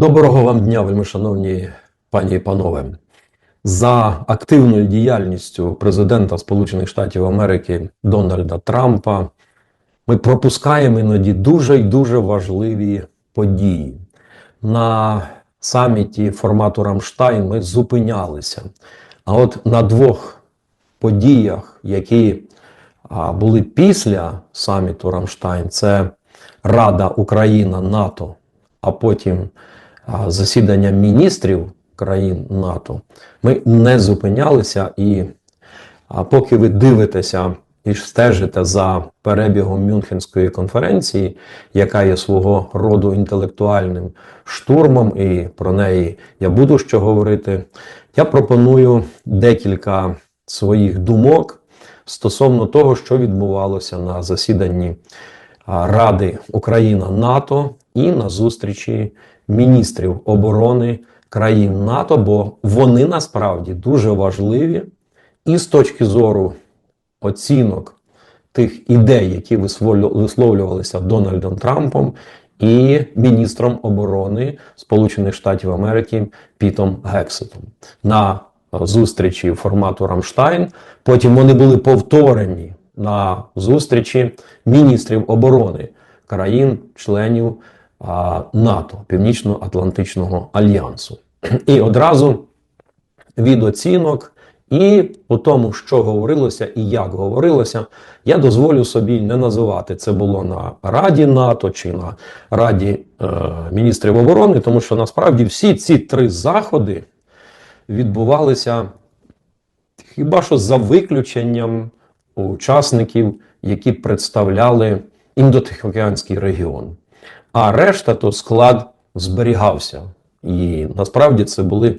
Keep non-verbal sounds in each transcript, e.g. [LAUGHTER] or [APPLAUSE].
Доброго вам дня, вельми шановні пані і панове. За активною діяльністю президента Сполучених Штатів Америки Дональда Трампа ми пропускаємо іноді дуже й дуже важливі події. На саміті формату Рамштайн ми зупинялися. А от на двох подіях, які були після саміту Рамштайн, це Рада Україна НАТО, а потім засідання міністрів країн НАТО, ми не зупинялися. І поки ви дивитеся і стежите за перебігом Мюнхенської конференції, яка є свого роду інтелектуальним штурмом, і про неї я буду що говорити, я пропоную декілька своїх думок стосовно того, що відбувалося на засіданні Ради Україна НАТО і на зустрічі міністрів оборони країн НАТО, бо вони насправді дуже важливі і з точки зору оцінок тих ідей, які висловлю- висловлювалися Дональдом Трампом і міністром оборони Сполучених Штатів Америки Пітом Гексетом на зустрічі формату Рамштайн. Потім вони були повторені на зустрічі міністрів оборони країн-членів НАТО, Північно-Атлантичного альянсу. І одразу від оцінок і по тому, що говорилося і як говорилося, я дозволю собі не називати це було на Раді НАТО чи на Раді е, міністрів оборони, тому що насправді всі ці три заходи відбувалися хіба що за виключенням учасників, які представляли індотихоокеанський регіон. А решта то склад зберігався. І насправді це були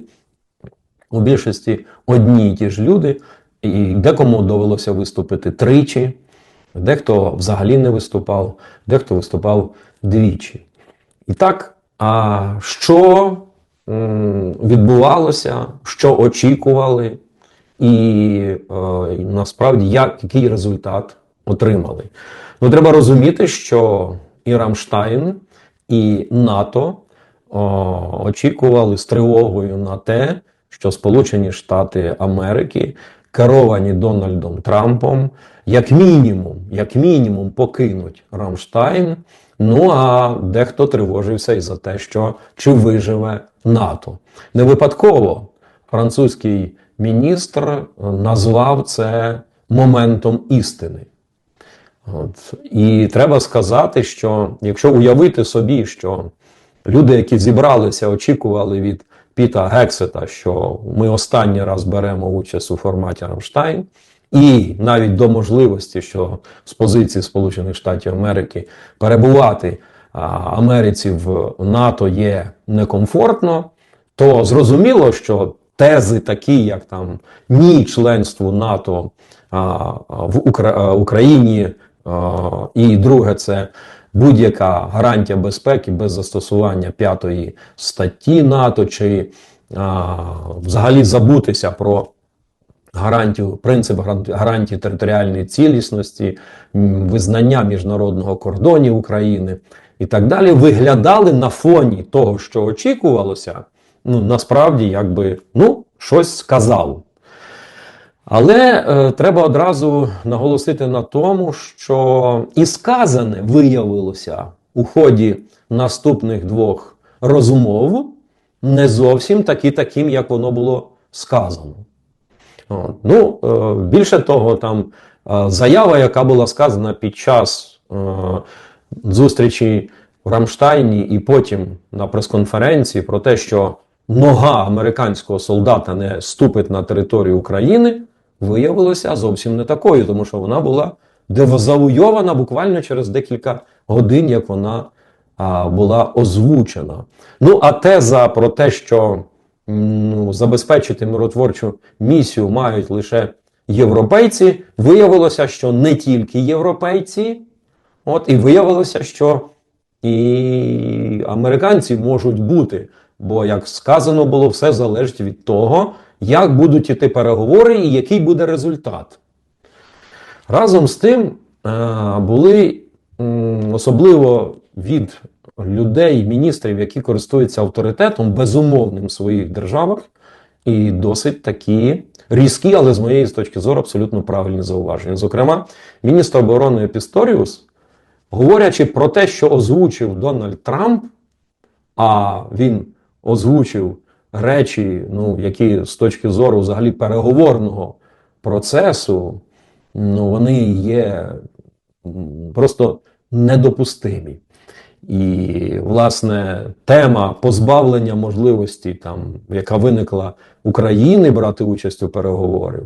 у більшості одні й ті ж люди, і декому довелося виступити тричі, дехто взагалі не виступав, дехто виступав двічі. І так, а що відбувалося, що очікували, і е, і насправді як, який результат отримали? Ну, треба розуміти, що і Рамштайн, і НАТО о, очікували з тривогою на те, що Сполучені Штати Америки, керовані Дональдом Трампом, як мінімум, як мінімум, покинуть Рамштайн. Ну а дехто тривожився і за те, що чи виживе НАТО. Не випадково французький міністр е, назвав це моментом істини. От. І треба сказати, що якщо уявити собі, що люди, які зібралися, очікували від Піта Гексета, що ми останній раз беремо участь у форматі Рамштайн, і навіть до можливості, що з позиції Сполучених Штатів Америки перебувати Америці в НАТО є некомфортно, то зрозуміло, що тези такі, як там ні членству НАТО а, в Укра- Україні, і друге, це будь-яка гарантія безпеки без застосування п'ятої статті НАТО, чи взагалі забутися про гарантію, принцип гарантії територіальної цілісності, визнання міжнародного кордонів України і так далі, виглядали на фоні того, що очікувалося, ну насправді, якби ну, щось сказав. Але е, треба одразу наголосити на тому, що і сказане виявилося у ході наступних двох розмов не зовсім таки таким, як воно було сказано. Ну, е, більше того, там е, заява, яка була сказана під час е, зустрічі в Рамштайні і потім на прес-конференції про те, що нога американського солдата не ступить на територію України, виявилося зовсім не такою, тому що вона була завойована буквально через декілька годин, як вона а, була озвучена. Ну, а теза про те, що ну, забезпечити миротворчу місію мають лише європейці, виявилося, що не тільки європейці, от і виявилося, що і американці можуть бути. Бо, як сказано було, все залежить від того, як будуть іти переговори і який буде результат. Разом з тим е, були особливо від людей, міністрів, які користуються авторитетом безумовним в своїх державах, і досить такі різкі, але з моєї точки зору абсолютно правильні зауваження. Зокрема, міністр оборони Пісторіус, говорячи про те, що озвучив Дональд Трамп, а він озвучив речі, ну, які з точки зору взагалі переговорного процесу, ну, вони є просто недопустимі. І, власне, тема позбавлення можливості, там, яка виникла України брати участь у переговорах,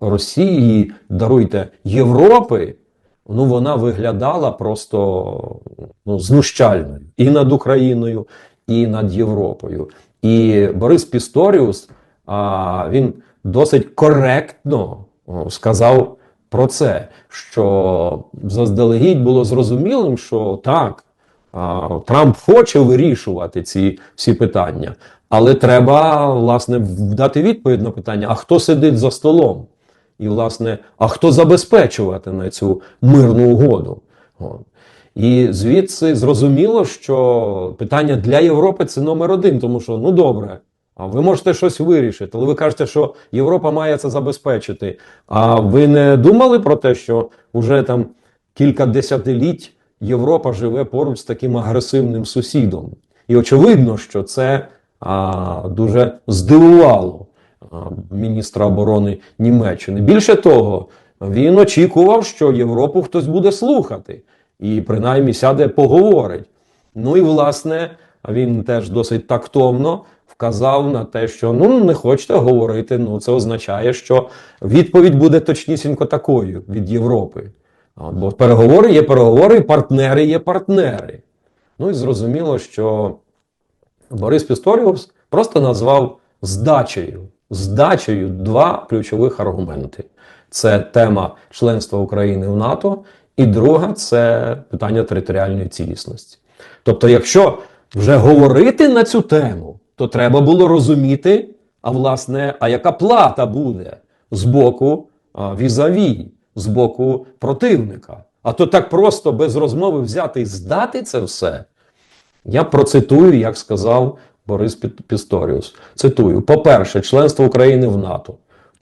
Росії, даруйте, Європи, ну вона виглядала просто ну, знущальною і над Україною, і над Європою. І Борис Пісторіус а, він досить коректно сказав про це, що заздалегідь було зрозумілим, що так, а, Трамп хоче вирішувати ці всі питання, але треба власне дати відповідь на питання: а хто сидить за столом? І, власне, а хто забезпечуватиме цю мирну угоду? І звідси зрозуміло, що питання для Європи це номер один, тому що ну добре, а ви можете щось вирішити, але ви кажете, що Європа має це забезпечити. А ви не думали про те, що вже там кілька десятиліть Європа живе поруч з таким агресивним сусідом? І очевидно, що це а, дуже здивувало а, міністра оборони Німеччини. Більше того, він очікував, що Європу хтось буде слухати і принаймні сяде поговорить. Ну і власне він теж досить тактовно вказав на те, що ну не хочете говорити. Ну це означає, що відповідь буде точнісінько такою від Європи. Бо переговори є переговори, партнери є партнери. Ну і зрозуміло, що Борис Пісторіус просто назвав здачею. Здачею два ключових аргументи: це тема членства України в НАТО, і друга це питання територіальної цілісності. Тобто, якщо вже говорити на цю тему, то треба було розуміти, а власне, а яка плата буде з боку візаві, з боку противника. А то так просто без розмови взяти і здати це все. Я процитую, як сказав Борис Пісторіус. Цитую: по-перше, членство України в НАТО.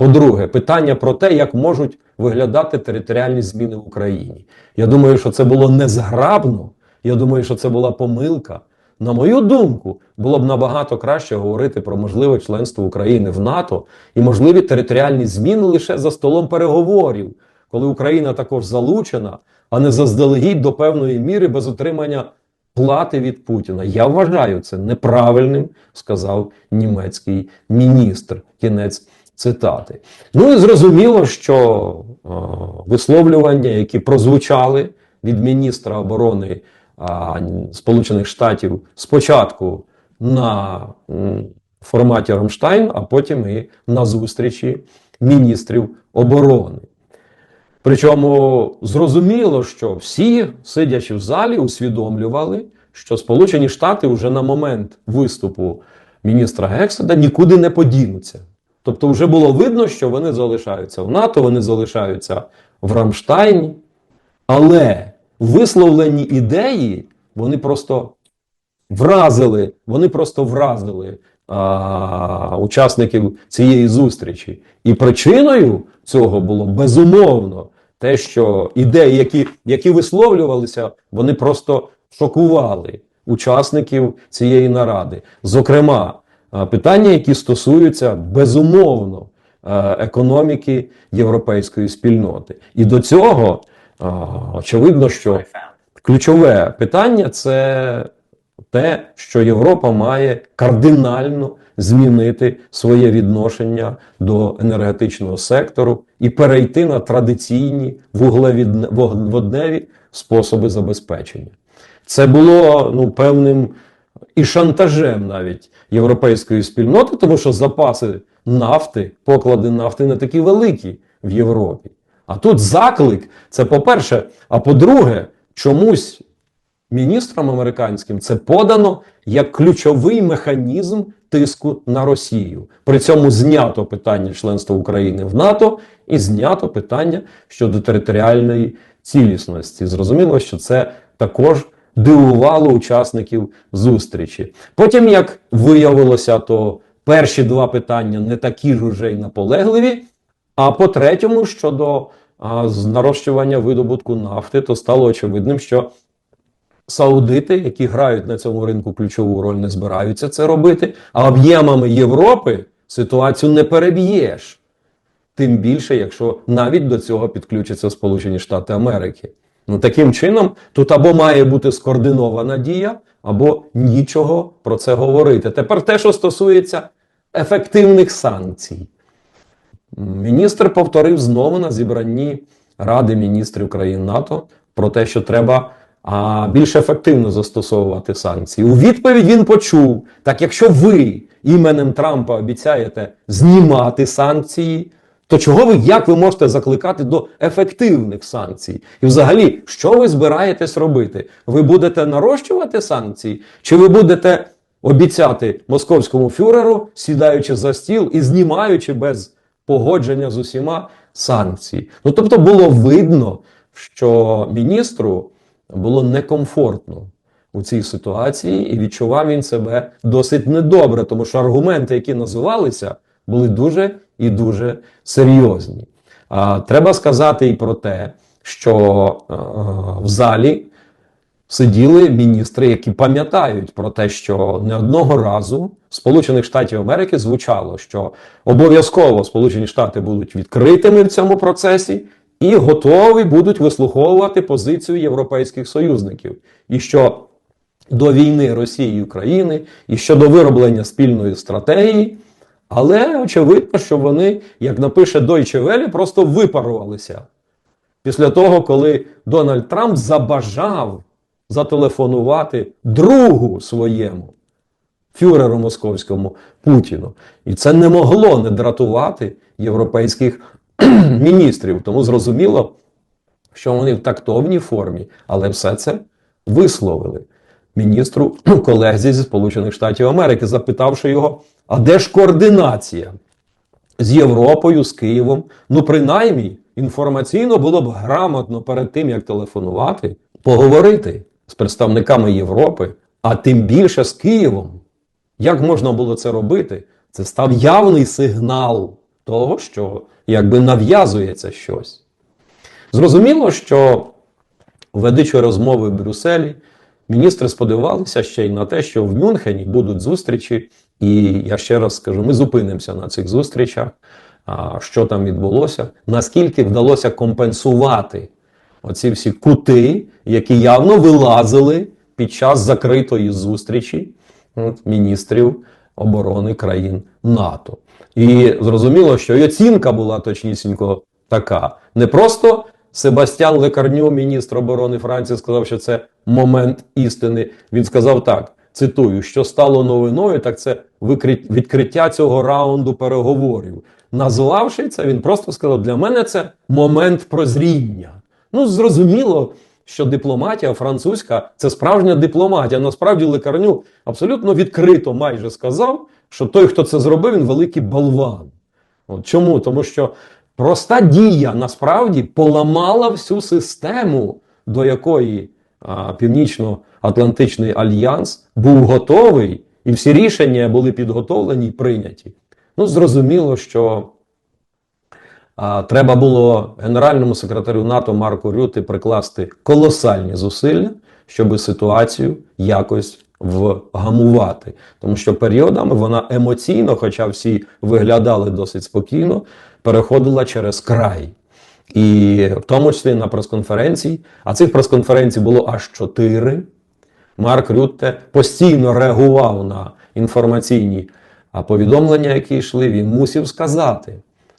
По-друге, питання про те, як можуть виглядати територіальні зміни в Україні. Я думаю, що це було незграбно. Я думаю, що це була помилка. На мою думку, було б набагато краще говорити про можливе членство України в НАТО і можливі територіальні зміни лише за столом переговорів, коли Україна також залучена, а не заздалегідь до певної міри без отримання плати від Путіна. Я вважаю це неправильним, сказав німецький міністр. Кінець цитати. Ну і зрозуміло, що е, висловлювання, які прозвучали від міністра оборони а, Сполучених Штатів спочатку на м, форматі Рамштайн, а потім і на зустрічі міністрів оборони. Причому зрозуміло, що всі, сидячи в залі, усвідомлювали, що Сполучені Штати вже на момент виступу міністра Гекседа нікуди не подінуться. Тобто, вже було видно, що вони залишаються в НАТО, вони залишаються в Рамштайні, але висловлені ідеї вони просто вразили, вони просто вразили а, учасників цієї зустрічі. І причиною цього було безумовно те, що ідеї, які, які висловлювалися, вони просто шокували учасників цієї наради. Зокрема, питання, які стосуються безумовно економіки європейської спільноти. І до цього очевидно, що ключове питання це те, що Європа має кардинально змінити своє відношення до енергетичного сектору і перейти на традиційні вуглеводневі способи забезпечення. Це було ну, певним і шантажем навіть європейської спільноти, тому що запаси нафти, поклади нафти не такі великі в Європі. А тут заклик це по-перше, а по-друге, чомусь міністрам американським це подано як ключовий механізм тиску на Росію. При цьому знято питання членства України в НАТО і знято питання щодо територіальної цілісності. Зрозуміло, що це також дивувало учасників зустрічі. Потім, як виявилося, то перші два питання не такі ж уже й наполегливі. А по третьому, щодо а, нарощування видобутку нафти, то стало очевидним, що саудити, які грають на цьому ринку ключову роль, не збираються це робити. А об'ємами Європи ситуацію не переб'єш. Тим більше, якщо навіть до цього підключаться Сполучені Штати Америки. Ну таким чином, тут або має бути скоординована дія, або нічого про це говорити. Тепер те, що стосується ефективних санкцій. Міністр повторив знову на зібранні Ради міністрів країн НАТО про те, що треба а, більш ефективно застосовувати санкції. У відповідь він почув: так якщо ви іменем Трампа обіцяєте знімати санкції, то чого ви як ви можете закликати до ефективних санкцій? І взагалі, що ви збираєтесь робити? Ви будете нарощувати санкції, чи ви будете обіцяти московському фюреру, сідаючи за стіл і знімаючи без погодження з усіма санкції? Ну тобто було видно, що міністру було некомфортно у цій ситуації, і відчував він себе досить недобре, тому що аргументи, які називалися, були дуже і дуже серйозні. Треба сказати і про те, що е, в залі сиділи міністри, які пам'ятають про те, що не одного разу Сполучених Штатів Америки звучало, що обов'язково Сполучені Штати будуть відкритими в цьому процесі і готові будуть вислуховувати позицію європейських союзників, і що до війни Росії і України, і щодо вироблення спільної стратегії. Але очевидно, що вони, як напише Deutsche Welle, просто випарувалися після того, коли Дональд Трамп забажав зателефонувати другу своєму фюреру московському Путіну. І це не могло не дратувати європейських [CLEARS THROAT] міністрів. Тому зрозуміло, що вони в тактовній формі, але все це висловили міністру [CLEARS THROAT] колезі зі Сполучених Штатів Америки, запитавши його, а де ж координація з Європою, з Києвом? Ну, принаймні, інформаційно було б грамотно перед тим, як телефонувати, поговорити з представниками Європи, а тим більше з Києвом. Як можна було це робити? Це став явний сигнал того, що якби нав'язується щось. Зрозуміло, що ведучи розмови в Брюсселі, міністри сподівалися ще й на те, що в Мюнхені будуть зустрічі, і я ще раз скажу: ми зупинимося на цих зустрічах, що там відбулося, наскільки вдалося компенсувати оці всі кути, які явно вилазили під час закритої зустрічі міністрів оборони країн НАТО. І зрозуміло, що і оцінка була точнісінько така. Не просто Себастьян Лекарню, міністр оборони Франції, сказав, що це момент істини. Він сказав так: цитую, що стало новиною, так це відкриття цього раунду переговорів. Назвавши це, він просто сказав: для мене це момент прозріння. Ну, зрозуміло, що дипломатія французька це справжня дипломатія. Насправді Лекарню абсолютно відкрито майже сказав, що той, хто це зробив, він великий болван. От чому? Тому що проста дія насправді поламала всю систему, до якої а, Північно-Атлантичний альянс був готовий, і всі рішення були підготовлені і прийняті. Ну, зрозуміло, що а, треба було генеральному секретарю НАТО Марку Рюти прикласти колосальні зусилля, щоб ситуацію якось вгамувати. Тому що періодами вона емоційно, хоча всі виглядали досить спокійно, переходила через край. І в тому числі на прес-конференції, а цих прес-конференцій було аж чотири. Марк Рютте постійно реагував на інформаційні повідомлення, які йшли. Він мусив сказати,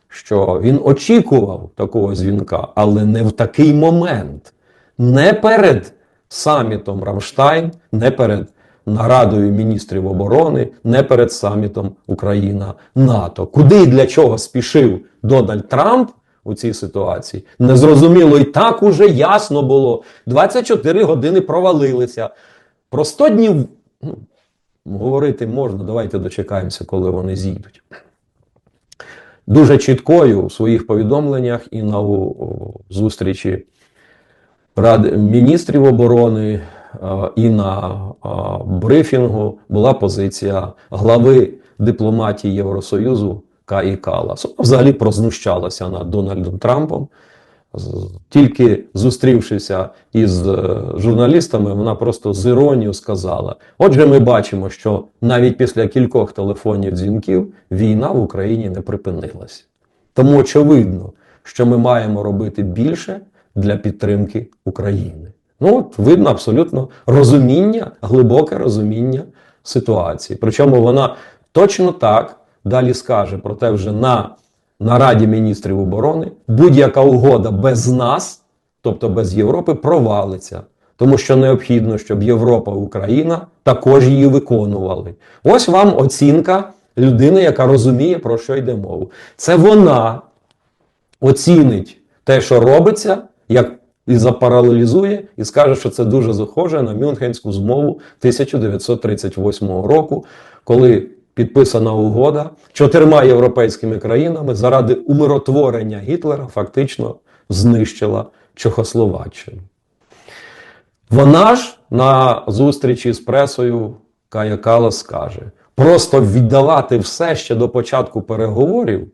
що він очікував такого дзвінка, але не в такий момент, не перед самітом Рамштайн, не перед нарадою міністрів оборони, не перед самітом Україна-НАТО. Куди і для чого спішив Дональд Трамп у цій ситуації? Незрозуміло, і так уже ясно було. 24 години провалилися. Про 100 днів ну, говорити можна, давайте дочекаємося, коли вони зійдуть. Дуже чіткою у своїх повідомленнях і на зустрічі Ради міністрів оборони і на брифінгу була позиція глави дипломатії Євросоюзу Каї Калас. Взагалі прознущалася над Дональдом Трампом. Тільки зустрівшися із е, журналістами, вона просто з іронією сказала: Отже, ми бачимо, що навіть після кількох телефонів дзвінків війна в Україні не припинилася. Тому очевидно, що ми маємо робити більше для підтримки України. Ну, от видно абсолютно розуміння, глибоке розуміння ситуації. Причому вона точно так далі скаже про те вже на, на Раді міністрів оборони: будь-яка угода без нас, тобто без Європи, провалиться. Тому що необхідно, щоб Європа Україна також її виконували. Ось вам оцінка людини, яка розуміє, про що йде мова. Це вона оцінить те, що робиться, як і запаралелізує, і скаже, що це дуже схоже на Мюнхенську змову 1938 року, коли підписана угода чотирма європейськими країнами заради умиротворення Гітлера фактично знищила Чехословаччину. Вона ж на зустрічі з пресою Кая Калас скаже: просто віддавати все ще до початку переговорів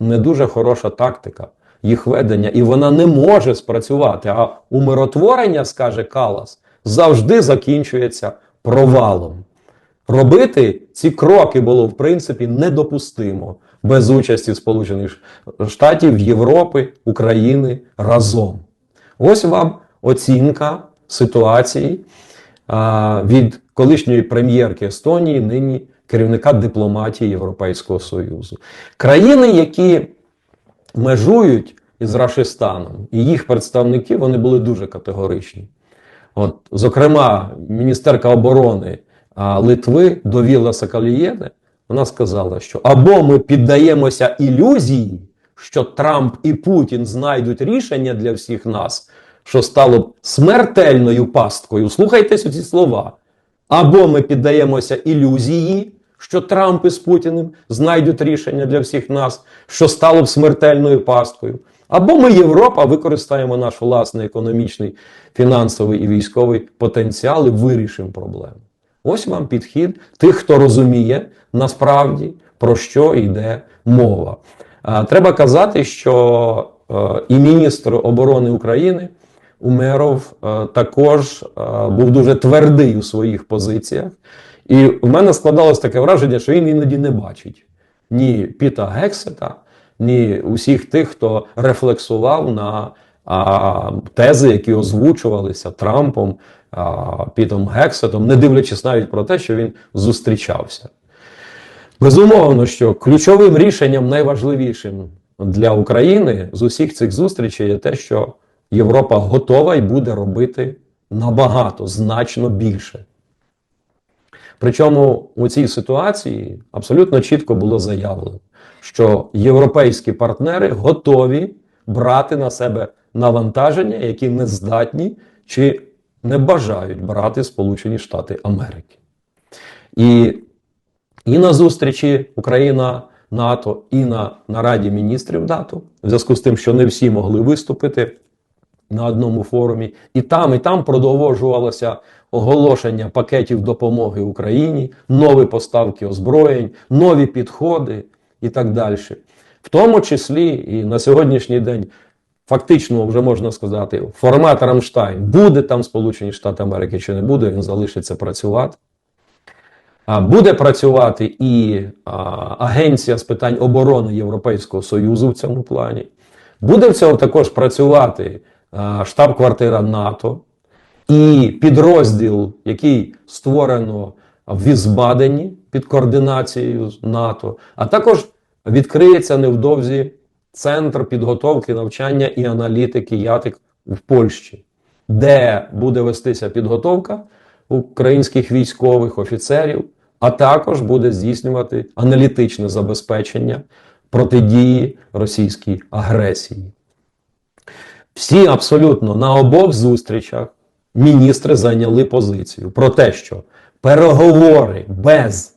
не дуже хороша тактика їх ведення, і вона не може спрацювати. А умиротворення, скаже Калас, завжди закінчується провалом. Робити ці кроки було в принципі недопустимо без участі Сполучених Штатів, Європи, України разом. Ось вам оцінка ситуації а, від колишньої прем'єрки Естонії, нині керівника дипломатії Європейського Союзу. Країни, які межують із Рашистаном, і їх представники вони були дуже категоричні. От, зокрема, міністерка оборони Литви Довіла Сакалієне, вона сказала, що або ми піддаємося ілюзії, що Трамп і Путін знайдуть рішення для всіх нас, що стало б смертельною пасткою. Слухайте ці слова. Або ми піддаємося ілюзії, що Трамп із Путіним знайдуть рішення для всіх нас, що стало б смертельною пасткою. Або ми, Європа, використаємо наш власний економічний, фінансовий і військовий потенціал і вирішимо проблему. Ось вам підхід тих, хто розуміє насправді про що йде мова. Треба казати, що е, і міністр оборони України Умеров е, також е, був дуже твердий у своїх позиціях. І в мене складалось таке враження, що він іноді не бачить ні Піта Гексета, ні усіх тих, хто рефлексував на тези, які озвучувалися Трампом, Пітом Гексетом, не дивлячись навіть про те, що він зустрічався. Безумовно, що ключовим рішенням, найважливішим для України з усіх цих зустрічей є те, що Європа готова і буде робити набагато, значно більше. Причому у цій ситуації абсолютно чітко було заявлено, що європейські партнери готові брати на себе навантаження, які не здатні чи не бажають брати Сполучені Штати Америки. І, і на зустрічі Україна. НАТО і на нараді міністрів НАТО, в зв'язку з тим, що не всі могли виступити на одному форумі, і там, і там продовжувалося оголошення пакетів допомоги Україні, нові поставки озброєнь, нові підходи і так далі. В тому числі і на сьогоднішній день. Фактично, вже можна сказати, формат Рамштайн буде там Сполучені Штати Америки чи не буде, він залишиться працювати. Буде працювати і Агенція з питань оборони Європейського Союзу в цьому плані. Буде в цьому також працювати штаб-квартира НАТО і підрозділ, який створено в Візбадені під координацією НАТО, а також відкриється невдовзі Центр підготовки навчання і аналітики ЯТИК в Польщі, де буде вестися підготовка українських військових офіцерів, а також буде здійснювати аналітичне забезпечення протидії російській агресії. Всі абсолютно на обох зустрічах міністри зайняли позицію про те, що переговори без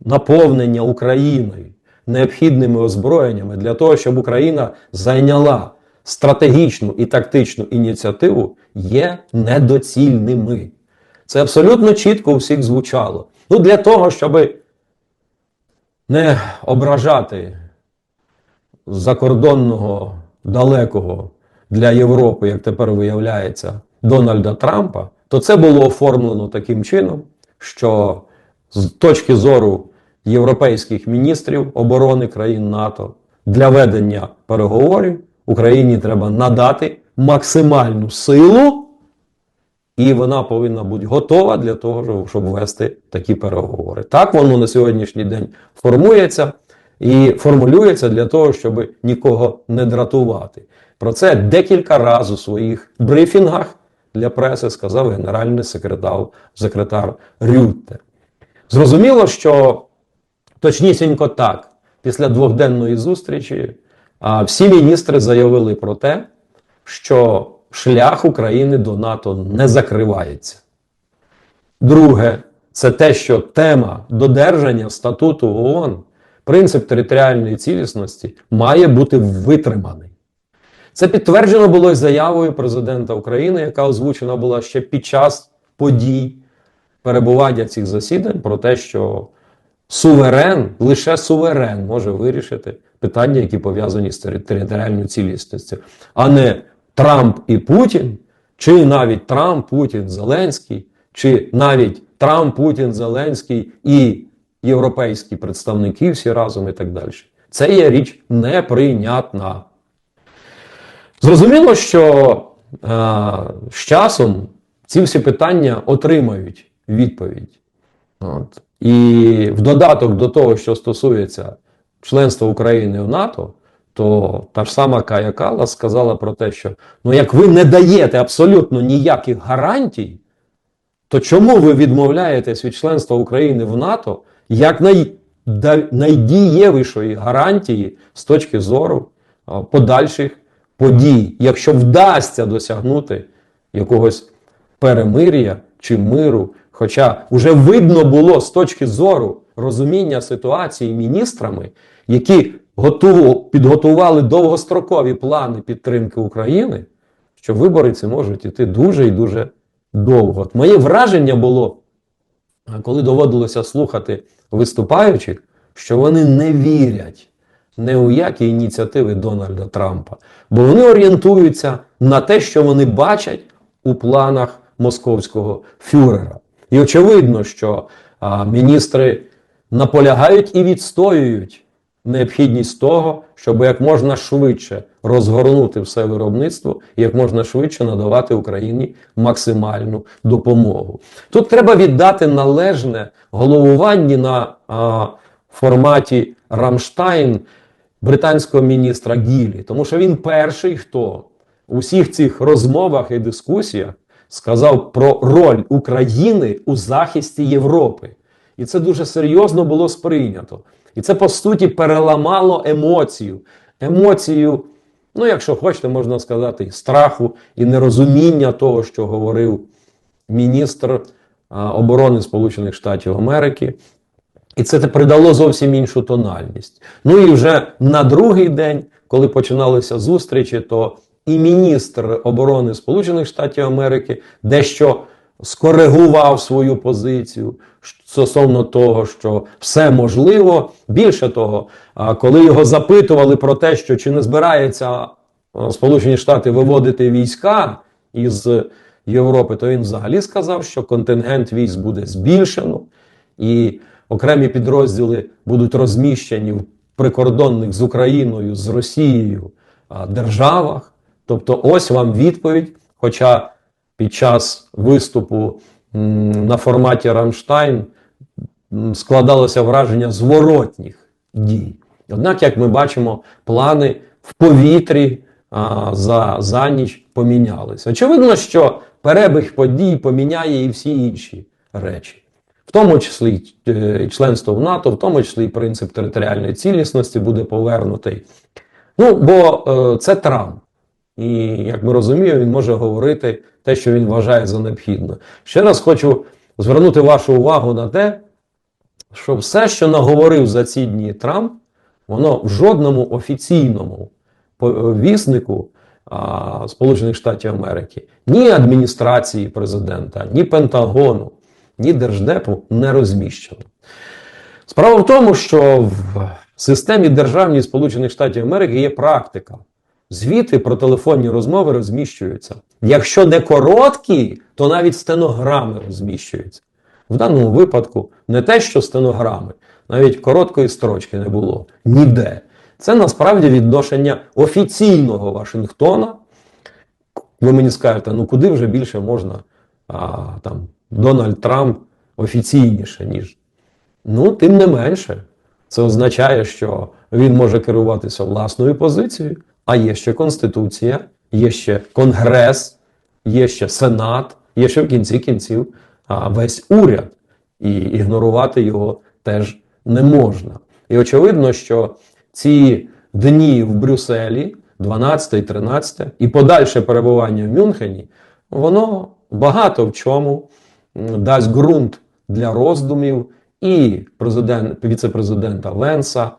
наповнення Україною необхідними озброєннями для того, щоб Україна зайняла стратегічну і тактичну ініціативу, є недоцільними. Це абсолютно чітко у всіх звучало. Ну, для того, щоб не ображати закордонного далекого для Європи, як тепер виявляється, Дональда Трампа, то це було оформлено таким чином, що з точки зору європейських міністрів оборони країн НАТО для ведення переговорів Україні треба надати максимальну силу, і вона повинна бути готова для того, щоб- вести такі переговори. Так воно на сьогоднішній день формується і формулюється для того, щоб нікого не дратувати. Про це декілька разів у своїх брифінгах для преси сказав генеральний секретар, секретар Рютте. Зрозуміло, що точнісінько так, після двохденної зустрічі всі міністри заявили про те, що шлях України до НАТО не закривається. Друге, це те, що тема додержання статуту ООН, принцип територіальної цілісності, має бути витриманий. Це підтверджено було й заявою президента України, яка озвучена була ще під час подій перебування цих засідань, про те, що суверен, лише суверен може вирішити питання, які пов'язані з територіальною цілісністю, а не Трамп і Путін, чи навіть Трамп, Путін, Зеленський, чи навіть Трамп, Путін, Зеленський і європейські представники всі разом і так далі. Це є річ неприйнятна. Зрозуміло, що е, з часом ці всі питання отримають відповідь. От. І в додаток до того, що стосується членства України в НАТО, то та ж сама Кая Каллас сказала про те, що ну як ви не даєте абсолютно ніяких гарантій, то чому ви відмовляєтесь від членства України в НАТО як най, найдієвішої гарантії з точки зору подальших подій, якщо вдасться досягнути якогось перемир'я чи миру. Хоча вже видно було з точки зору розуміння ситуації міністрами, які готово, підготували довгострокові плани підтримки України, що вибори ці можуть іти дуже і дуже довго. От моє враження було, коли доводилося слухати виступаючих, що вони не вірять не у які ініціативи Дональда Трампа, бо вони орієнтуються на те, що вони бачать у планах московського фюрера. І очевидно, що міністри наполягають і відстоюють необхідність того, щоб як можна швидше розгорнути все виробництво і як можна швидше надавати Україні максимальну допомогу. Тут треба віддати належне головуванні на форматі Рамштайн британського міністра Гілі, тому що він перший, хто у всіх цих розмовах і дискусіях сказав про роль України у захисті Європи. І це дуже серйозно було сприйнято. І це, по суті, переламало емоцію. Емоцію, ну, якщо хочете, можна сказати, страху і нерозуміння того, що говорив міністр оборони Сполучених Штатів Америки. І це придало зовсім іншу тональність. Ну і вже на другий день, коли починалися зустрічі, то і міністр оборони Сполучених Штатів Америки дещо скоригував свою позицію стосовно того, що все можливо. Більше того, коли його запитували про те, що чи не збирається Сполучені Штати виводити війська із Європи, то він взагалі сказав, що контингент військ буде збільшено. І окремі підрозділи будуть розміщені в прикордонних з Україною, з Росією державах. Тобто, ось вам відповідь. Хоча під час виступу на форматі Рамштайн складалося враження зворотніх дій. Однак, як ми бачимо, плани в повітрі а, за, за ніч помінялися. Очевидно, що перебіг подій поміняє і всі інші речі в тому числі е, членство в НАТО, в тому числі і принцип територіальної цілісності буде повернутий. Ну, бо е, це Трамп. І як ми розуміємо, він може говорити те, що він вважає за необхідне. Ще раз хочу звернути вашу увагу на те, що все, що наговорив за ці дні Трамп, воно в жодному офіційному віснику а, Сполучених Штатів Америки, ні адміністрації президента, ні Пентагону, ні Держдепу не розміщено. Справа в тому, що в системі державній Сполучених Штатів Америки є практика. Звіти про телефонні розмови розміщуються. Якщо не короткі, то навіть стенограми розміщуються. В даному випадку не те, що стенограми, навіть короткої строчки не було ніде. Це насправді відношення офіційного Вашингтона. Ви мені скажете, ну куди вже більше можна а, там, Дональд Трамп офіційніше, ніж. Ну, тим не менше, це означає, що він може керуватися власною позицією, а є ще Конституція, є ще Конгрес, є ще Сенат, є ще в кінці кінців а, весь уряд. І ігнорувати його теж не можна. І очевидно, що ці дні в Брюсселі, 12, 13 і подальше перебування в Мюнхені, воно багато в чому дасть ґрунт для роздумів і президент, віце-президента Ленса,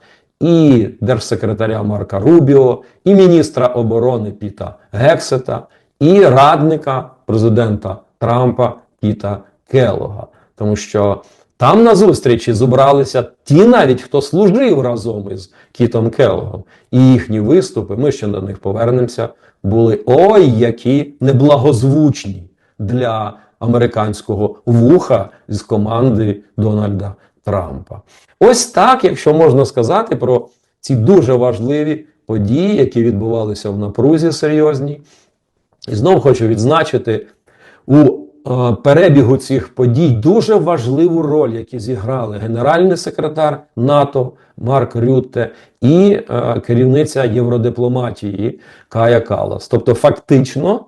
і держсекретаря Марка Рубіо, і міністра оборони Піта Гексета, і радника президента Трампа Піта Келога. Тому що там на зустрічі зібралися ті навіть, хто служив разом із Кітом Келогом. І їхні виступи, ми ще до них повернемося, були ой, які неблагозвучні для американського вуха з команди Дональда Трампа. Ось так, якщо можна сказати про ці дуже важливі події, які відбувалися в напрузі серйозній. І знову хочу відзначити у е, перебігу цих подій дуже важливу роль, які зіграли генеральний секретар НАТО Марк Рютте і е, керівниця євродипломатії Кая Калас. Тобто, фактично,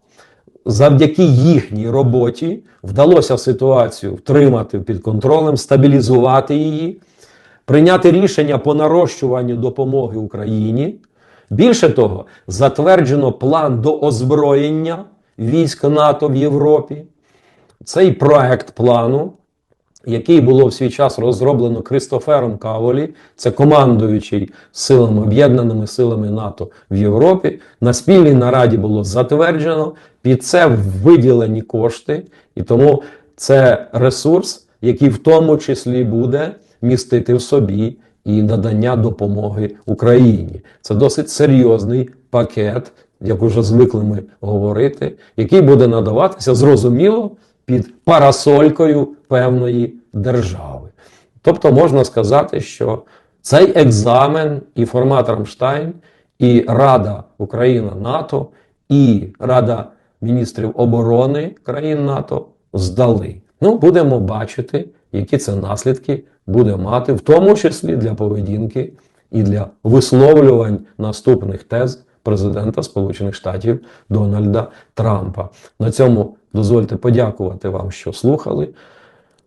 завдяки їхній роботі вдалося ситуацію втримати під контролем, стабілізувати її, прийняти рішення по нарощуванню допомоги Україні. Більше того, затверджено план до озброєння військ НАТО в Європі. Цей проект плану, який було в свій час розроблено Кристофером Каволі, це командуючий силами об'єднаними силами НАТО в Європі. На спільній нараді було затверджено. Під це виділені кошти, і тому це ресурс, який в тому числі буде містити в собі і надання допомоги Україні. Це досить серйозний пакет, як уже звикли ми говорити, який буде надаватися зрозуміло під парасолькою певної держави. Тобто можна сказати, що цей екзамен і формат Рамштайн, і Рада Україна НАТО, і Рада міністрів оборони країн НАТО здали. Ну, будемо бачити, які це наслідки буде мати, в тому числі для поведінки і для висловлювань наступних тез президента Сполучених Штатів Дональда Трампа. На цьому дозвольте подякувати вам, що слухали.